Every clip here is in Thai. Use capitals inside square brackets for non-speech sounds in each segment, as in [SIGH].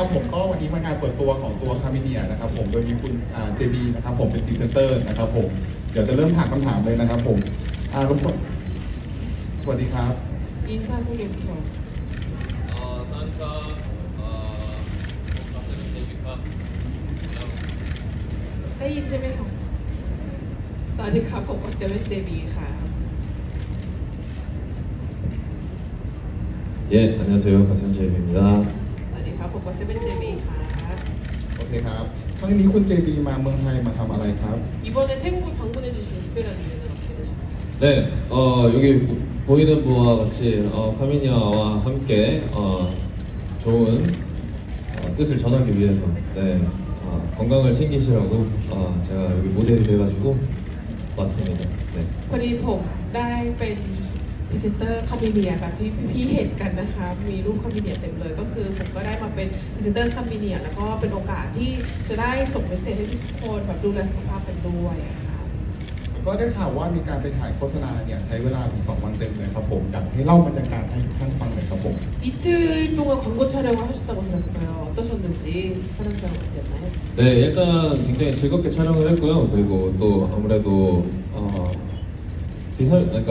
ครับผมก็วันนี้เป็นการเปิดตัวของตัวคาเมเนียนะครับผมโดยมีคุณเจบีนะครับผมเป็นตรีเซนเตอร์นะครับผมเดี๋ยวจะเริ่มถามคำถามเลยนะครับผมอารุณสวัสดีครับอินซาสุเกมครับอ่อท่านก็เอ่อผก็เป็นเจบีครับได้ยินใช่ไหมครับสวัสดีครับผมก็เซเว่นเจบีครับ예안녕하세요가슴제비입니다กับเซเว่นเจบีค่ะโอเคครับครั้งนี้คุณเจบีมาเมืองไทยมาทำอะไรครับ 이번에태국을방문해주신특별한이유는어떻게되실까요 네, 어, 여기 보- 이는 부와 같이 어, 카미니아와 함께 어, 좋은 어, 뜻을 전하기 위해서 네, 어, 건강을 챙기시라고 어, 제가 여기 모델이 돼가지고 왔습니다. 네. พ리ด 나이 มไพรีเซนเตอร์คามิเนียแบบที่พี่เห็นกันนะคะมีรูปคามิเนียเต็มเลยก็คือผมก็ได้มาเป็นพรีเซนเตอร์คามิเนียแล้วก็เป็นโอกาสที่จะได้ส่งเมสเซจให้ทุกคนแบบดูแลสุขภาพกันด้วยก็ได้ข่าวว่ามีการไปถ่ายโฆษณาเนี่ยใช้เวลาถึงสองวันเต็มเลยครับผมอยากให้เล่าบรรยากาศให้ท่านฟังหน่อยครับผมออตตัววขงกุุชชชเร์าดจ่이틀동안광고촬영을하셨ช고들었어요어떠셨는지촬เ촬영어땠나요네일단굉장히즐겁게촬영을했고요그리고또아무래도어비설그러니까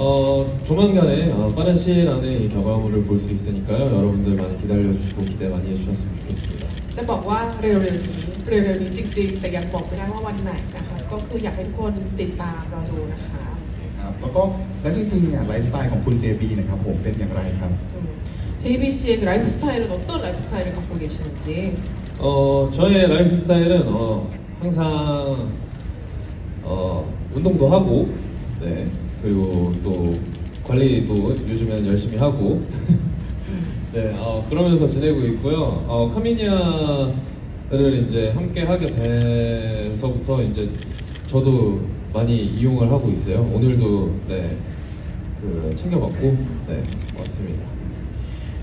어, 조만간에 어, 빠른 시일 안에 이 결과물을 볼 수 있으니까요. 여러분들 많이 기다려주시고 기대 많이 해주셨으면 좋겠습니다. จะบอกว่าเร็วๆนี้เร็วๆนี้จริงๆแต่ยังบอกไม่ได้ว่าวันไหนนะคะก็คืออยากให้ทุกคนติดตามรอดูนะคะครับแล้วก็และจริงๆเนี่ยไลฟ์สไตล์ของคุณ JB นะครับผมเป็นอย่างไรครับอืม JBC의 라이프 스타일은 어떤 라이프 스타일을 갖고 계시는지 어, 저의 라이프 스타일은 어, 항상 어, 운동도 하고, 네, 그리고 또 관리도 요즘에는 열심히 하고 네, 어, 그러면서 지내고 있고요. 어, 카미니아를 이제 함께 하게 돼서부터 이제 저도 많이 이용을 하고 있어요. 오늘도 네, 그 챙겨봤고 네, 왔습니다.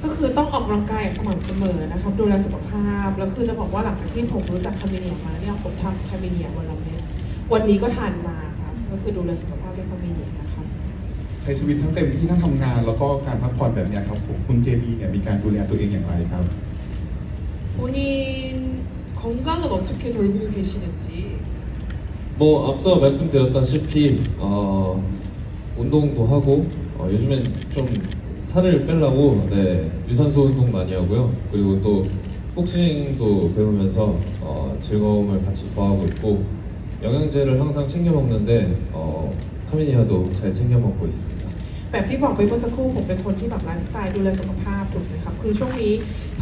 ก็คือต้องออกกำลังกายอย่างสม่ำเสมอนะครับดูแลสุขภาพแล้วคือจะบอกว่าหลังจากที่ผมรู้จักคาเมเนียมาเนี่ยผมทำคาเมเนียวันละเม็ดวันนี้ก็ทานมาค่ะก็คือดูแลสุขภาพด้วยความมีเดียนะคะใช้ชีวิตทั้งเต็มที่ทั้งทำงานแล้วก็การพักผ่อนแบบเนี้ยครับผมคุณเจบีเนี่ยมีการดูแลตัวเองอย่างไรครับ 본인 건강은 어떻게 돌보고 계시는지 뭐 앞서 말씀드렸다시피 어, 운동도 하고 어, 요즘엔 좀 살을 빼려고 네, 유산소 운동 많이 하고요. 그리고 또 복싱도 배우면서 어, 즐거움을 같이 더하고 있고 영양제를항상챙겨먹는데어카미니아도잘챙겨먹고있습니다แบบที่บอกไปเมื่อสักครู่ผมเป็นคนที่แบบไลฟ์สไตล์ดูแลสุขภาพถูกไหมครับคือช่วงนี้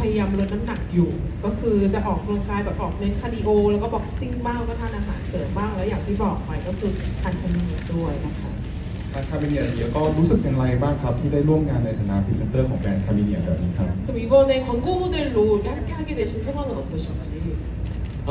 พยายามลดน้ำหนักอยู่ก็คือจะออกกำลังกายแบบออกเน้นคาร์ดิโอแล้วก็บ็อกซิ่งบ้างแล้วก็ทานอาหารเสริมบ้างแล้วอย่างที่บอกไปก็คือทานคาร์บไเดียด้วยนะคะทานคาเบเนียเดียวก็รู้สึกอย่างไรบ้างครับที่ได้ร่วมงานในฐานะพรีเซนเตอร์ของแบรนด์คาเมเนียแบบนี้ครับ그럼이번에광고모델로함께하게되신소감은어떠เ지อ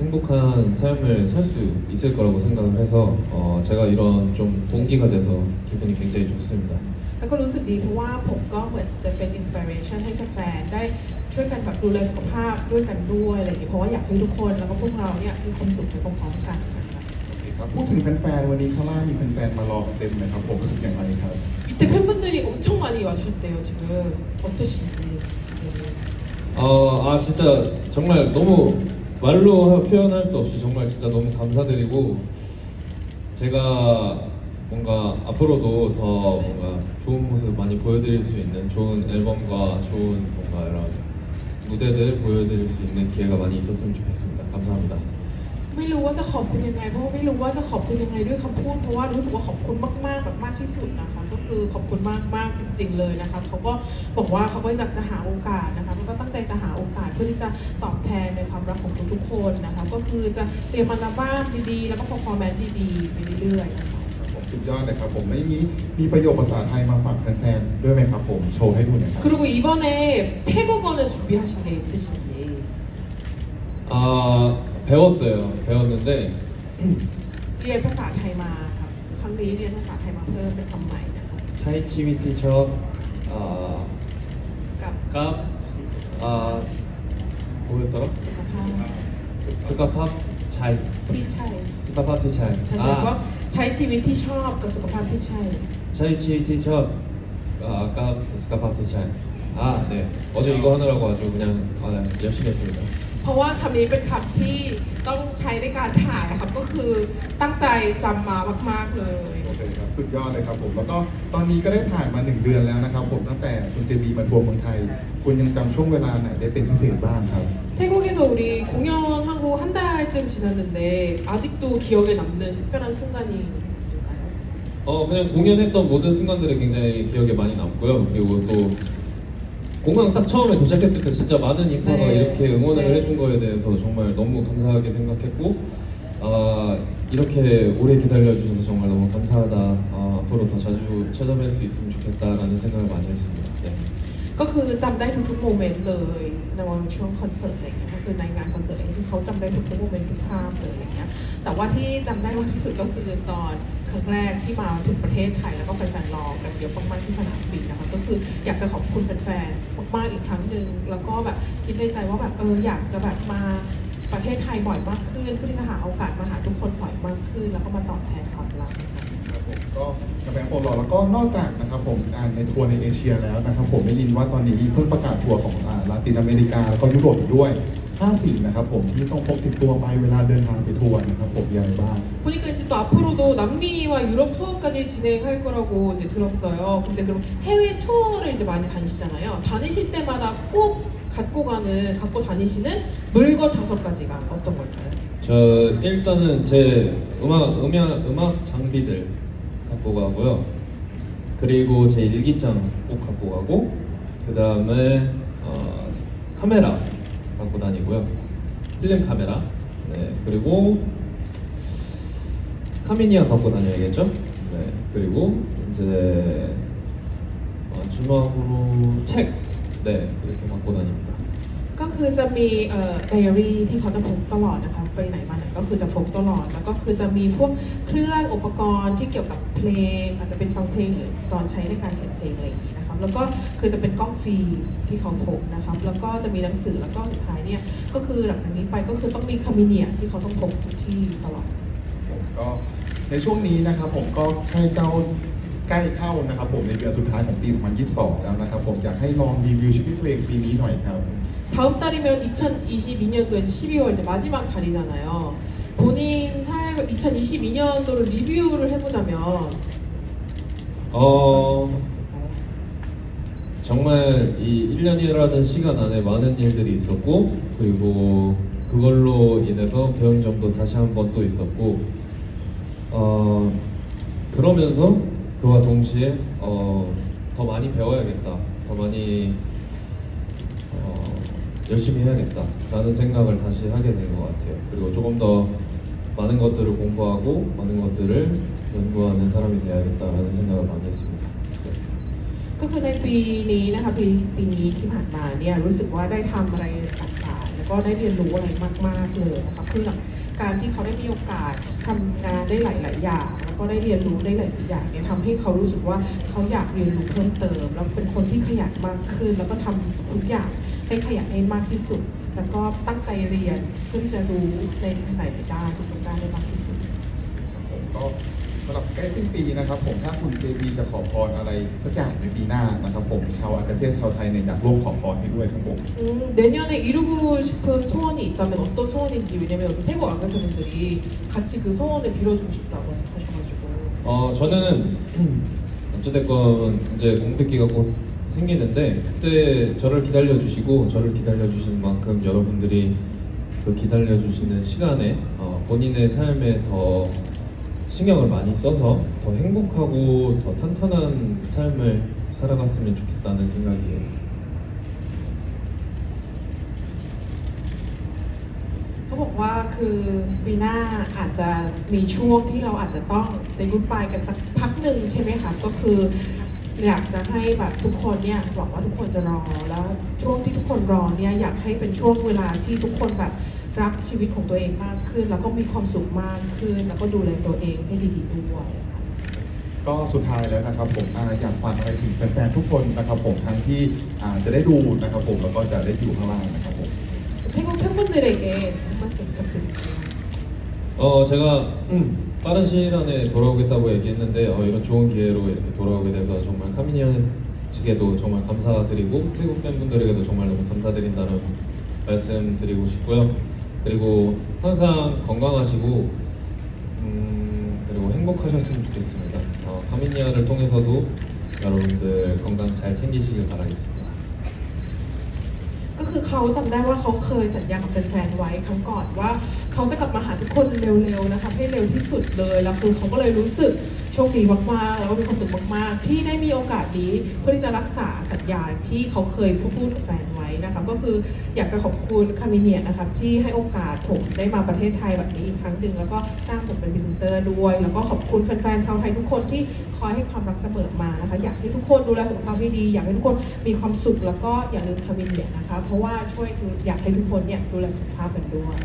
행복한 삶을 살 수 있을 거라고 생각을 해서 어, 제가 이런 좀 동기가 돼서 기분이 굉장히 좋습니다. แล้วก็รู้สึกดีเพราะว่าผมก็เหมือนจะเป็นอินสปิเรชันให้แฟนๆได้ช่วยกันแบบดูแลสุขภาพ ด้วยกันด้วย อะไรอย่างเงี้ยเพราะว่าอยากให้ทุกคน แล้วก็พวกเราเนี่ยมีความสุขไปพร้อมๆกันค่ะครับพูดถึงแฟนๆวันนี้ข้างล่างมีแฟนๆมารอกันเต็มเลยครับผมรู้สึกอย่างไรครับ 이때 팬분들이 엄청 많이 와주셨대요 지금 어떠신지 네. 어, 아 진짜 정말 너무 말로 표현할 수 없이 정말 진짜 너무 감사드리고 제가 뭔가 앞으로도 더 뭔가 좋은 모습 많이 보여드릴 수 있는 좋은 앨범과 좋은 뭔가 이런 무대들 보여드릴 수 있는 기회가 많이 있었으면 좋겠습니다. 감사합니다. ไม่รู้ว่าจะขอบคุณยังไงเพราะไม่รู้ว่าจะขอบคุณยังไงด้วยคำพูดเพราะว่ารู้สึกว่าขอบคุณมากๆแบบมากที่สุดนะคะก็คือขอบคุณมากมากจริงๆเลยนะคะเขาก็บอกว่าเขาก็อยากจะหาโอกาสนะคะแล้วก็ตั้งใจจะหาโอกาสเพื่อที่จะตอบแทนในความรักของทุกๆคนนะคะก็คือจะเตรียมมัลบั้มดีๆแล้วก็พอฟอร์แมนดีๆไปเรื่อยนะคะสุดยอดเลยครับผมแล้วนี้มีประโยคภาษาไทยมาฝากแฟนๆด้วยไหมครับผมโชว์ให้ดูหน่อยครับ그리고이번에태국어는준비하신게있으신지어 배웠어요. 배웠는데 เรียนภาษาไทยมาครับครั้งนี้เรียนภาษาไทยมาเพิ่มเป็นคำใหม่นะครับ 차이 치위 티처 어, กับ깝 어, 뭐였더라? สุขภาพ 스카팝 차이 ที่ใช่ 스카팝 티 차이 ถ้าใช้ก็ใช้ชีวิตที่ชอบกับสุขภาพที่ใช่ 차이 치위 티처 어, 깝 스카팝 티 차이 아네 어제 이거 하느라고 아주 그냥 아, 열심히 했습니다 ราะว่าคำนี้เป็นคำที่ต้องใช้ในการถ่ายครับก็คือตั้งใจจำมามากๆเลยโอเคครับสุดยอดเลยครับผมแล้วก็ตอนนี้ก็ได้ผ่านมา1เดือนแล้วนะครับผมตั้งแต่คุณเจมีมาทัวร์เมืองไทยคุณยังจำช่วงเวลาไหนได้เป็นพิเศษบ้างครับทนา่ก태국에서우리공연하고한달쯤지났는데아직도기억에남는특별한순간이있을까요어그냥공연했던모든순간들이굉장히기억에많이남고요그리고또 공항 딱 처음에 도착했을 때 진짜 많은 인파가 네. 이렇게 응원을 네. 해준 거에 대해서 정말 너무 감사하게 생각했고 아 이렇게 오래 기다려주셔서 정말 너무 감사하다 아, 앞으로 더 자주 찾아뵐 수 있으면 좋겠다라는 생각을 많이 했습니다 네. ก็คือจำได้ทุกๆโมเมนต์เลยในช่วงคอนเสิร์ตอะไรเงี้ยก็คือในงานคอนเสิร์ตะไรที่เขาจำได้ทุกๆโมเมนต์ทุกภาพเลยอะไรเงี้ยแต่ว่าที่จำได้มากที่สุดก็คือตอนครั้งแรกที่มาถึงประเทศไทยแล้วก็แฟนๆรอกันเยอะมากๆที่สนามบินนะคะก็คืออยากจะขอบคุณแฟนๆมากๆอีกครั้งหนึ่งแล้วก็แบบคิดในใจว่าแบบเอออยากจะแบบมาประเทศไทยบ่อยมากขึ้นเพื่อที่จะหาโอกาสมาหาทุกคนบ่อยมากขึ้นแล้วก็มาตอบแทนความรักครับผมก็กาแฟโฟลอแล้วก็นอกจากนะครับผมในทัวร์ในเอเชียแล้วนะครับผมได้ยินว่าตอนนี้เพิ่งประกาศทัวร์ของลาตินอเมริกาแล้วก็ยุโรปด้วย5สิ่งนะครับผมที่ต้องพกติดตัวไปเวลาเดินทางไปทัวร์นะครับผมยังไงบ้าง보니까이제또앞으로도남미와유럽투어까지진행할거라고이제들었어요근데그럼해외투어를이제많이다니시잖아요다니실때마다꼭 갖고 가는 갖고 다니시는 물건 다섯 가지가 어떤 걸까요? 저 일단은 제 음악 음향 음악 장비들 갖고 가고요. 그리고 제 일기장 꼭 갖고 가고 그 다음에 어, 카메라 갖고 다니고요. 필름 카메라. 네 그리고 카미니아 갖고 다녀야겠죠? 네 그리고 이제 마지막으로 책. 네 이렇게 갖고 다닙니다. ก็คือจะมีเอ่อไดอารี่ที่เขาจะพกตลอดนะคะไปไหนมาไหน ก็คือจะพกตลอด แล้วก็คือจะมีพวกเครื่องอุปกรณ์ที่เกี่ยวกับเพลงอาจจะเป็นฟังเพลงหรือตอนใช้ในการเขียนเพลงอะไรอย่างนี้นะครับ แล้วก็คือจะเป็นกล้องฟิล์มที่เขาพกนะครับ แล้วก็จะมีหนังสือแล้วก็สุดท้ายเนี่ยก็คือหลังจากนี้ไปก็คือต้องมีคามิเนียที่เขาต้องพกทุกที่ตลอด ผมก็ในช่วงนี้นะครับผมก็ใกล้เข้าใกล้เข้านะครับ ผมในเดือนสุดท้ายของปี 2022 แล้วนะครับ ผมอยากให้ลองรีวิวชีวิตตัวเองปีนี้หน่อยครับ 다음 달이면 2022년도 이제 12월 이제 마지막 달이잖아요. 본인 삶 2022년도를 리뷰를 해보자면 어 정말 이 1년이라는 시간 안에 많은 일들이 있었고 그리고 그걸로 인해서 배운 점도 다시 한 번 또 있었고 어 그러면서 그와 동시에 어 더 많이 배워야겠다 더 많이 열심히 해야겠다라는 생각을 다시 하게 된 것 같아요. 그리고 조금 더 많은 것들을 공부하고 많은 것들을 연구하는 사람이 되어야겠다라는 생각을 많이 했습니다. 네. ก็คือในปีนี้นะคะปีปีนี้ที่ผ่านมาเนี่ยรู้สึกว่าได้ทำอะไรต่างก็ได้เรียนรู้อะไรมากๆเลยนะคะคือหลังการที่เขาได้มีโอกาสทำงานได้หลายๆอย่างแล้วก็ได้เรียนรู้ได้หลายๆอย่างเนี่ยทำให้เขารู้สึกว่าเขาอยากเรียนรู้เพิ่มเติม แล้วเป็นคนที่ขยันมากขึ้น แล้วก็ทำทุกอย่างให้ขยันให้มากที่สุด แล้วก็ตั้งใจเรียนเพื่อที่จะรู้ในหลายๆด้านทุกด้านได้มากที่สุดผมก็สำหรับใกล้สิ้นปีนะครับผมถ้าคุณเจบีจะขอพรอะไรสักอย่างในปีหน้านะครับผมชาวอาเซียนชาวไทยเนี่ยอยากร่วมขอพรให้ด้วยครับผม 음, 내년에 이루고 싶은 소원이 있다면 어떤 소원인지 왜냐면 태국 아가씨분들이 같이 그 소원을 빌어주고 싶다고 하셔가지고 어 저는 [CLEARS THROAT] 어찌됐건 이제 공백기가 곧 생기는데 그때 저를 기다려 주시고 저를 기다려 주신 만큼 여러분들이 그 기다려 주시는 시간에 어, 본인의 삶에 더신경을많이써서더행복하고더탄탄한삶을살아갔으면좋겠다는생각이에요저บอกว่าคือปีหน้าอาจจะมีช่วงที่เราอาจจะต้องเซกุดบายกันสักพักหนึ่งใช่ไหมคะก็คืออยากจะให้แบบทุกคนเนี่ยบอกว่าทุกคนจะรอแล้วช่วงที่ทุกคนรอเนี่ยอยากให้เป็นช่วงเวลาที่ทุกคนแบบรักชีวิตของตัวเองมากขึ้นแล้วก็มีความสุขมากขึ้นแล้วก็ดูแลตัวเองให้ดีๆด้วยก็สุดท้ายแล้วนะครับผมอยากฝากอะไรถึงแฟนๆทุกคนนะครับผมทั้งที่จะได้ดูนะครับผมแล้วก็จะได้อยู่ข้างล่างนะครับผมทููคค่่้้งงัั태국팬분들에게한말씀부탁드릴게요어제가음빠른시일안에돌아오겠다고얘기했는데어이런좋은기회로이렇게돌아오게돼서정말카미니형에게도정말감사드리고태국팬분들에게도정말너무감사드린다는말씀드리고싶고요 그리고 항상 건강하시고 음, 그리고 행복하셨으면 좋겠습니다. 어, 카미니아를 통해서도 여러분들 건강 잘 챙기시길 바라겠습니다. ก그คือเขาจำได้ว่าเขาเคยสัญญากับแฟนๆไว้ครั้งก่อนว่า เขาจะกลับมาหาทุกคนเร็วๆนะคะให้เร็วที่สุดเลย แล้วคือเขาก็เลยรู้สึกโชคดีมากๆ แล้วก็มีความสุขมากๆ ที่ได้มีโอกาสนี้เพื่อที่จะรักษาสัญญาที่เขาเคยพูดกับแฟนไว้นะคะ ก็คืออยากจะขอบคุณคามิเนียนะครับที่ให้โอกาสผมได้มาประเทศไทยแบบนี้อีกครั้งหนึ่งแล้วก็สร้างผมเป็นพรีเซนเตอร์ด้วย แล้วก็ขอบคุณแฟนๆชาวไทยทุกคนที่คอยให้ความรักเสมอมานะคะ อยากให้ทุกคนดูแลสุขภาพให้ดี อยากให้ทุกคนมีความสุขแล้วก็อย่าลืมคามิเนียนะคะ เพราะว่าช่วยอยากให้ทุกคนเนี่ยดูแลสุขภาพกันด้วย